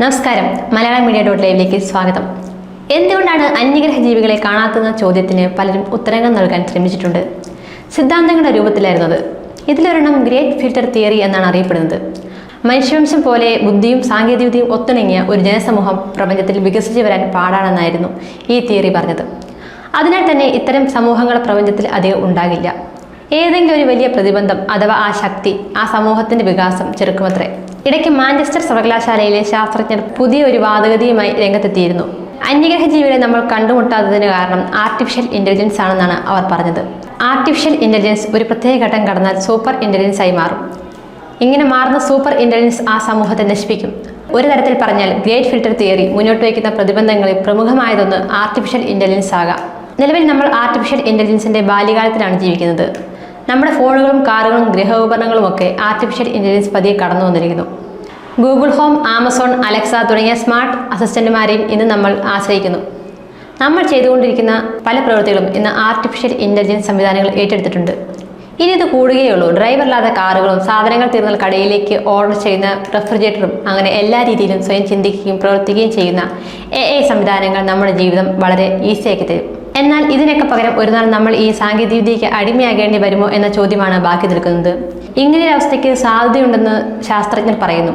നമസ്കാരം. Malayalam media dot ലൈവിലേക്ക് സ്വാഗതം. എന്തുകൊണ്ടാണ് അന്യഗ്രഹ ജീവികളെ കാണാത്തെന്ന ചോദ്യത്തിന് പലരും ഉത്തരങ്ങൾ നൽകാൻ ശ്രമിച്ചിട്ടുണ്ട്. സിദ്ധാന്തങ്ങളുടെ രൂപത്തിലായിരുന്നത്. ഇതിലൊരെണ്ണം ഗ്രേറ്റ് ഫിൽറ്റർ തിയറി എന്നാണ് അറിയപ്പെടുന്നത്. മനുഷ്യവംശം പോലെ ബുദ്ധിയും സാങ്കേതികതയും ഒത്തിണങ്ങിയ ഒരു ജനസമൂഹം പ്രപഞ്ചത്തിൽ വികസിച്ചു വരാൻ പാടാണെന്നായിരുന്നു ഈ തിയറി പറഞ്ഞത്. അതിനാൽ തന്നെ ഇത്തരം സമൂഹങ്ങൾ പ്രപഞ്ചത്തിൽ അധികം ഉണ്ടാകില്ല. ഏതെങ്കിലും ഒരു വലിയ പ്രതിബന്ധം അഥവാ ആ ശക്തി ആ സമൂഹത്തിന്റെ വികാസം ചെറുക്കുമത്രേ. ഇടയ്ക്ക് മാഞ്ചസ്റ്റർ സർവകലാശാലയിലെ ശാസ്ത്രജ്ഞർ പുതിയൊരു വാദഗതിയുമായി രംഗത്തെത്തിയിരുന്നു. അന്യഗ്രഹ ജീവികളെ നമ്മൾ കണ്ടുമുട്ടാത്തതിന് കാരണം ആർട്ടിഫിഷ്യൽ ഇന്റലിജൻസ് ആണെന്നാണ് അവർ പറഞ്ഞത്. ആർട്ടിഫിഷ്യൽ ഇന്റലിജൻസ് ഒരു പ്രത്യേക ഘട്ടം കടന്നാൽ സൂപ്പർ ഇന്റലിജൻസ് ആയി മാറും. ഇങ്ങനെ മാറുന്ന സൂപ്പർ ഇന്റലിജൻസ് ആ സമൂഹത്തെ നശിപ്പിക്കും. ഒരു തരത്തിൽ പറഞ്ഞാൽ ഗ്രേറ്റ് ഫിൽറ്റർ തിയറി മുന്നോട്ട് വയ്ക്കുന്ന പ്രതിബന്ധങ്ങളിൽ പ്രമുഖമായതൊന്ന് ആർട്ടിഫിഷ്യൽ ഇന്റലിജൻസ് ആകാം. നിലവിൽ നമ്മൾ ആർട്ടിഫിഷ്യൽ ഇന്റലിജൻസിന്റെ ബാല്യകാലത്തിലാണ് ജീവിക്കുന്നത്. നമ്മുടെ ഫോണുകളും കാറുകളും ഗൃഹോപകരണങ്ങളും ഒക്കെ ആർട്ടിഫിഷ്യൽ ഇന്റലിജൻസ് പതിയെ കടന്നു വന്നിരിക്കുന്നു. ഗൂഗിൾ ഹോം ആമസോൺ അലക്സ തുടങ്ങിയ സ്മാർട്ട് അസിസ്റ്റന്റുമാരെയും ഇന്ന് നമ്മൾ ആശ്രയിക്കുന്നു. നമ്മൾ ചെയ്തുകൊണ്ടിരിക്കുന്ന പല പ്രവൃത്തികളും ഇന്ന് ആർട്ടിഫിഷ്യൽ ഇന്റലിജൻസ് സംവിധാനങ്ങൾ ഏറ്റെടുത്തിട്ടുണ്ട്. ഇനി ഇത് കൂടുകയുള്ളൂ ഡ്രൈവറില്ലാത്ത കാറുകളും സാധനങ്ങൾ തീർന്നാൽ കടയിലേക്ക് ഓർഡർ ചെയ്യുന്ന റെഫ്രിജറേറ്ററും അങ്ങനെ എല്ലാ രീതിയിലും സ്വയം ചിന്തിക്കുകയും പ്രവർത്തിക്കുകയും ചെയ്യുന്ന എ സംവിധാനങ്ങൾ നമ്മുടെ ജീവിതം വളരെ ഈസിയാക്കി തരും. എന്നാൽ ഇതിനൊക്കെ പകരം ഒരു നാൾ നമ്മൾ ഈ സാങ്കേതികവിദ്യക്ക് അടിമയാകേണ്ടി വരുമോ എന്ന ചോദ്യമാണ് ബാക്കി നിൽക്കുന്നത്. ഇങ്ങനെയൊരവസ്ഥയ്ക്ക് സാധ്യതയുണ്ടെന്ന് ശാസ്ത്രജ്ഞർ പറയുന്നു.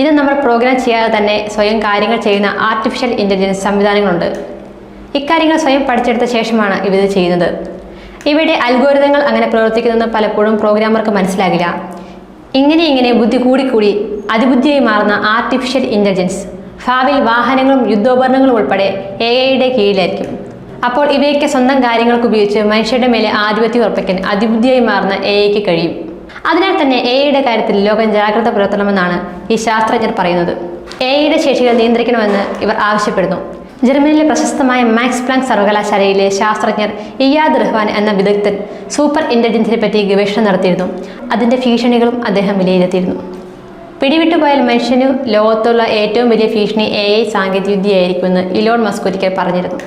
ഇത് നമ്മൾ പ്രോഗ്രാം ചെയ്യാതെ തന്നെ സ്വയം കാര്യങ്ങൾ ചെയ്യുന്ന ആർട്ടിഫിഷ്യൽ ഇന്റലിജൻസ് സംവിധാനങ്ങളുണ്ട്. ഇക്കാര്യങ്ങൾ സ്വയം പഠിച്ചെടുത്ത ശേഷമാണ് ഇവ ചെയ്യുന്നത്. ഇവിടെ അൽഗോരിതങ്ങൾ അങ്ങനെ പ്രവർത്തിക്കുന്നത് പലപ്പോഴും പ്രോഗ്രാമർക്ക് മനസ്സിലാകില്ല. ഇങ്ങനെ ഇങ്ങനെ ബുദ്ധി കൂടിക്കൂടി അതിബുദ്ധിയായി മാറുന്ന ആർട്ടിഫിഷ്യൽ ഇന്റലിജൻസ് ഭാവിയിൽ വാഹനങ്ങളും യുദ്ധോപകരണങ്ങളും ഉൾപ്പെടെ എ ഐയുടെ കീഴിലായിരിക്കും. അപ്പോൾ ഇവയൊക്കെ സ്വന്തം കാര്യങ്ങൾക്ക് ഉപയോഗിച്ച് മനുഷ്യരുടെ മേലെ ആധിപത്യം ഉറപ്പിക്കാൻ അതിബുദ്ധിയായി മാറുന്ന എ കഴിയും. അതിനാൽ തന്നെ എയുടെ കാര്യത്തിൽ ലോകം ജാഗ്രത പുലർത്തണമെന്നാണ് ഈ ശാസ്ത്രജ്ഞർ പറയുന്നത്. എയുടെ ശേഷികൾ നിയന്ത്രിക്കണമെന്ന് ഇവർ ആവശ്യപ്പെടുന്നു. ജർമ്മനിയിലെ പ്രശസ്തമായ മാക്സ് പ്ലാങ്ക് സർവകലാശാലയിലെ ശാസ്ത്രജ്ഞർ ഇയാദ് റഹ്വാൻ എന്ന വിദഗ്ധൻ സൂപ്പർ ഇന്റലിജൻസിനെ പറ്റി ഗവേഷണം നടത്തിയിരുന്നു. അതിന്റെ ഭീഷണികളും അദ്ദേഹം വിലയിരുത്തിയിരുന്നു. പിടിവിട്ടുപോയാൽ മനുഷ്യനു ലോകത്തുള്ള ഏറ്റവും വലിയ ഭീഷണി എ ഐ സാങ്കേതികവിദ്യയായിരിക്കുമെന്ന് ഇലോൺ മസ്ക് പറഞ്ഞിരുന്നു.